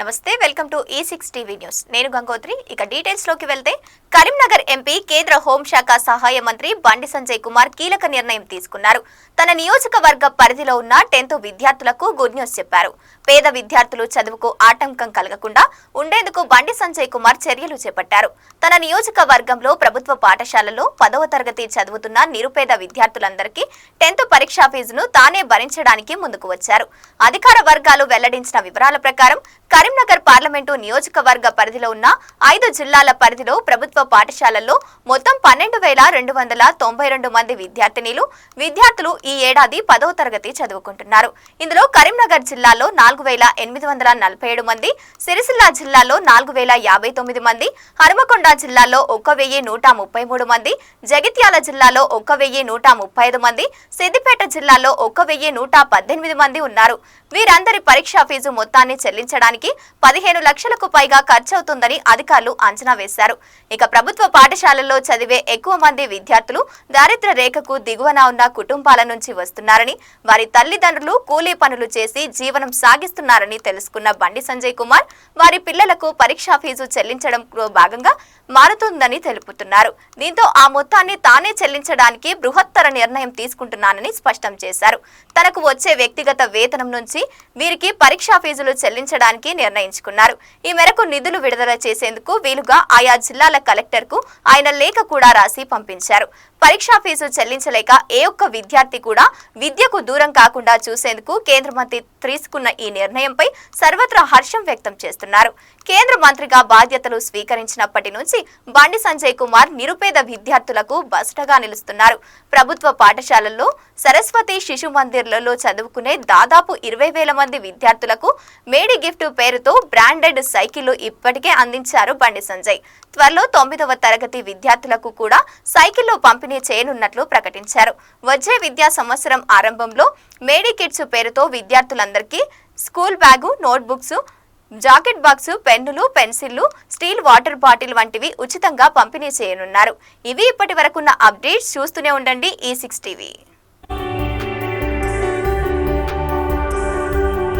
నమస్తే welcome to ఈ six TV news నేను గంగోత్రి. ఇక డీటెయిల్స్లోకి వెళ్తే కరీంనగర్ ఎంపీ కేంద్ర హోంశాఖ సహాయ మంత్రి బండి సంజయ్ కుమార్ కీలక నిర్ణయం తీసుకున్నారు. తన నియోజకవర్గ పరిధిలో ఉన్న టెన్త్ విద్యార్థులకు గుడ్ న్యూస్ చెప్పారు. పేద విద్యార్థులు చదువుకు ఆటంకం కలగకుండా ఉండేందుకు బండి సంజయ్ కుమార్ చర్యలు చేపట్టారు. తన నియోజకవర్గంలో ప్రభుత్వ పాఠశాలలో పదవ తరగతి చదువుతున్న నిరుపేద విద్యార్థులందరికీ టెన్త్ పరీక్షా ఫీజును తానే భరించడానికి ముందుకు వచ్చారు. అధికార వర్గాలు వెల్లడించిన వివరాల ప్రకారం కరీంనగర్ పార్లమెంటు నియోజకవర్గ పరిధిలో ఉన్న ఐదు జిల్లాల పరిధిలో ప్రభుత్వ పాఠశాలల్లో మొత్తం పన్నెండు వేల రెండు వందల తొంభై రెండు మంది విద్యార్థినిలు విద్యార్థులు ఈ ఏడాది పదవ తరగతి చదువుకుంటున్నారు. ఇందులో కరీంనగర్ జిల్లాలో నాలుగు వేల ఎనిమిది వందల నలభై ఏడు మంది సిరిసిల్ల జిల్లాలో నాలుగు వేల యాభై తొమ్మిది మంది హనుమకొండ జిల్లాలో ఒక్క వెయ్యి నూట ముప్పై మూడు మంది జగిత్యాల జిల్లాలో ఒక్క వెయ్యి నూట ముప్పై ఐదు మంది సిద్దిపేట జిల్లాలో ఒక్క వెయ్యి నూట పద్దెనిమిది మంది ఉన్నారు. వీరందరి పరీక్షా ఫీజు మొత్తాన్ని చెల్లించడానికి పదిహేను లక్షలకు పైగా ఖర్చవుతుందని అధికారులు అంచనా వేశారు. ఇక ప్రభుత్వ పాఠశాలల్లో చదివే ఎక్కువ మంది విద్యార్థులు దారిద్ర రేఖకు దిగువన ఉన్న కుటుంబాల నుంచి వస్తున్నారని వారి తల్లిదండ్రులు కూలీ పనులు చేసి జీవనం సాగిస్తున్నారని తెలుసుకున్న బండి సంజయ్ కుమార్ వారి పిల్లలకు పరీక్షా ఫీజు చెల్లించడంలో భాగంగా మారుతుందని తెలుపుతున్నారు. దీంతో ఆ మొత్తాన్ని తానే చెల్లించడానికి బృహత్తర నిర్ణయం తీసుకుంటున్నానని స్పష్టం చేశారు. తనకు వచ్చే వ్యక్తిగత వేతనం నుంచి వీరికి పరీక్షా ఫీజులు చెల్లించడానికి నిర్ణయించుకున్నారు. ఈ మేరకు నిధులు విడుదల చేసేందుకు వీలుగా ఆయా జిల్లాల కలెక్టర్కు ఆయన లేఖ కూడా రాసి పంపించారు. పరీక్షా ఫీజు చెల్లించలేక ఏ ఒక్క విద్యార్థి కూడా విద్యకు దూరం కాకుండా చూసేందుకు కేంద్ర మంత్రి తీసుకున్న ఈ నిర్ణయంపై సర్వత్రా హర్షం వ్యక్తం చేస్తున్నారు. కేంద్ర మంత్రిగా బాధ్యతలు స్వీకరించినప్పటి నుంచి బండి సంజయ్ కుమార్ నిరుపేద విద్యార్థులకు బస్టగా నిలుస్తున్నారు. ప్రభుత్వ పాఠశాలల్లో సరస్వతి శిశు మందిర్లలో చదువుకునే దాదాపు ఇరవై వేల మంది విద్యార్థులకు మేడి గిఫ్ట్ పేరుతో బ్రాండెడ్ సైకిళ్ళు ఇప్పటికే అందించారు బండి సంజయ్. త్వరలో తొమ్మిదవ తరగతి విద్యార్థులకు కూడా సైకిళ్ళు పంపిణీ చేయనున్నట్లు ప్రకటించారు. వచ్చే విద్యా సంవత్సరం ఆరంభంలో మేడీ కిడ్స్ పేరుతో విద్యార్థులందరికీ school bag notebooks jacket box పెన్నులు పెన్సిళ్ళు స్టీల్ వాటర్ బాటిల్ వంటివి ఉచితంగా పంపిణీ చేయనున్నారు. ఇవి ఇప్పటి వరకున్న అప్డేట్స్. చూస్తూనే ఉండండి ఈ సిక్స్ టీవీ.